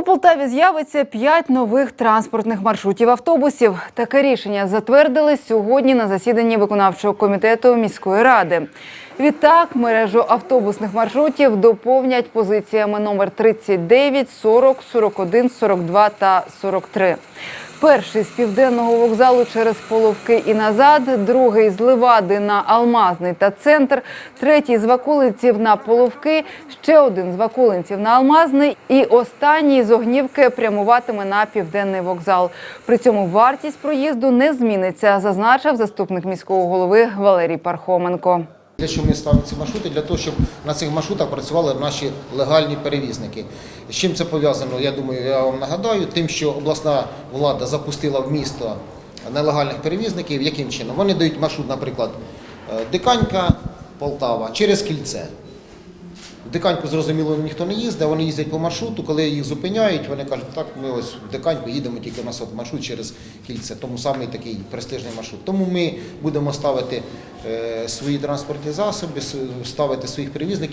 У Полтаві з'явиться п'ять нових транспортних маршрутів автобусів. Таке рішення затвердили сьогодні на засіданні виконавчого комітету міської ради. Відтак мережу автобусних маршрутів доповнять позиціями номер 39, 40, 41, 42 та 43. Перший з південного вокзалу через Половки і назад, другий з Левади на Алмазний та центр, третій з Вакулинців на Половки, ще один з Вакулинців на Алмазний і останній з Огнівки прямуватиме на південний вокзал. При цьому вартість проїзду не зміниться, зазначив заступник міського голови Валерій Пархоменко. Для чого ми ставимо ці маршрути? Для того, щоб на цих маршрутах працювали наші легальні перевізники. З чим це пов'язано? Я думаю, я вам нагадаю, тим, що обласна влада запустила в місто нелегальних перевізників. Яким чином? Вони дають маршрут, наприклад, е, Диканька, Полтава через кільце. Диканьку, зрозуміло, ніхто не їздить, вони їздять по маршруту, коли їх зупиняють, вони кажуть, так, ми ось в Диканьку їдемо, тільки у нас от маршрут через кільце, тому самий такий престижний маршрут. Тому ми будемо ставити свої транспортні засоби, ставити своїх перевізників.